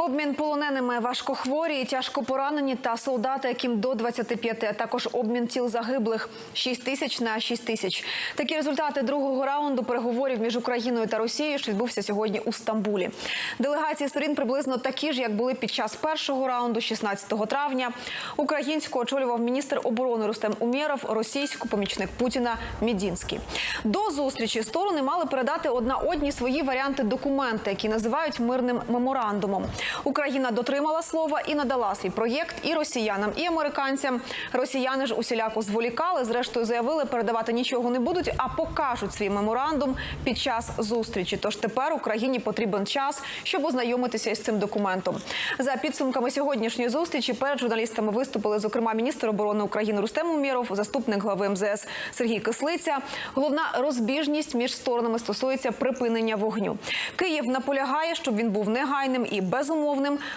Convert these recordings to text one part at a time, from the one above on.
Обмін полоненими важкохворі і тяжко поранені та солдати, яким до 25, а також обмін тіл загиблих 6 тисяч на 6 тисяч. Такі результати другого раунду переговорів між Україною та Росією, що відбувся сьогодні у Стамбулі. Делегації сторін приблизно такі ж, як були під час першого раунду, 16 травня. Українську очолював міністр оборони Рустем Умєров, російську помічник Путіна Мідінський. До зустрічі сторони мали передати одна одній свої варіанти документи, які називають мирним меморандумом. Україна дотримала слова і надала свій проєкт і росіянам, і американцям. Росіяни ж усіляко зволікали. Зрештою заявили, передавати нічого не будуть, а покажуть свій меморандум під час зустрічі. Тож тепер Україні потрібен час, щоб ознайомитися із цим документом. За підсумками сьогоднішньої зустрічі перед журналістами виступили зокрема міністр оборони України Рустем Умєров, заступник глави МЗС Сергій Кислиця. Головна розбіжність між сторонами стосується припинення вогню. Київ наполягає, щоб він був негайним і безумовним.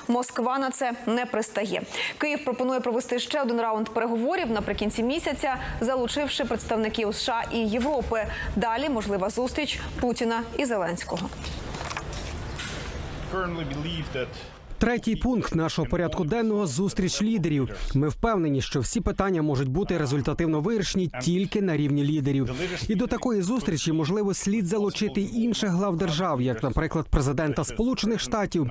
Москва на це не пристає. Київ пропонує провести ще один раунд переговорів наприкінці місяця, залучивши представників США і Європи. Далі можлива зустріч Путіна і Зеленського. Третій пункт нашого порядку денного зустріч лідерів. Ми впевнені, що всі питання можуть бути результативно вирішені тільки на рівні лідерів. І до такої зустрічі можливо слід залучити інших глав держав, як, наприклад, президента Сполучених Штатів.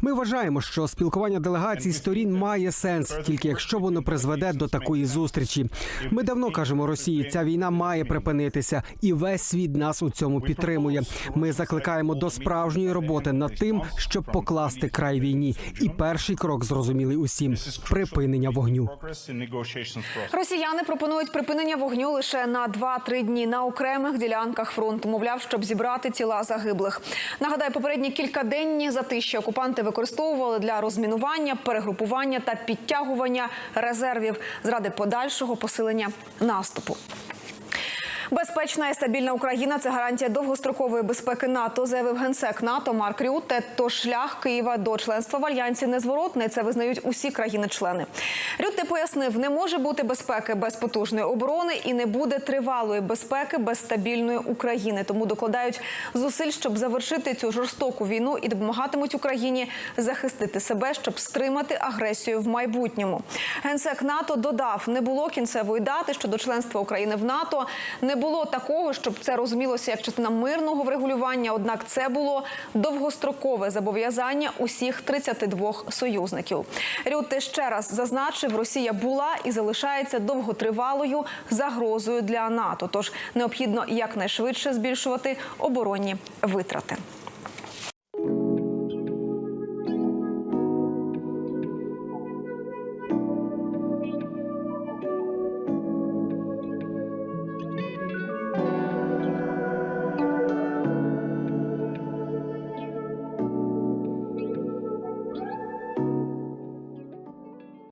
Ми вважаємо, що спілкування делегацій сторін має сенс, тільки якщо воно призведе до такої зустрічі. Ми давно кажемо Росії, ця війна має припинитися, і весь світ нас у цьому підтримує. Ми закликаємо до справжньої роботи над тим, щоб покласти край війні. І перший крок зрозумілий усім припинення вогню. Росіяни пропонують припинення вогню лише на 2-3 дні на окремих ділянках фронту. Мовляв, щоб зібрати тіла загиблих. Нагадаю, попередні кількаденні затища окупанти використовували для розмінування, перегрупування та підтягування резервів заради подальшого посилення наступу. Безпечна і стабільна Україна це гарантія довгострокової безпеки НАТО, заявив генсек НАТО Марк Рютте. Тож шлях Києва до членства в альянсі незворотний. Це визнають усі країни-члени. Рютте пояснив, не може бути безпеки без потужної оборони і не буде тривалої безпеки без стабільної України. Тому докладають зусиль, щоб завершити цю жорстоку війну і допомагатимуть Україні захистити себе, щоб стримати агресію в майбутньому. Генсек НАТО додав, не було кінцевої дати щодо членства України в НАТО. Не було такого, щоб це розумілося як частина мирного врегулювання. Однак це було довгострокове зобов'язання усіх 32 союзників. Рюте ще раз зазначив, Росія була і залишається довготривалою загрозою для НАТО. Тож необхідно якнайшвидше збільшувати оборонні витрати.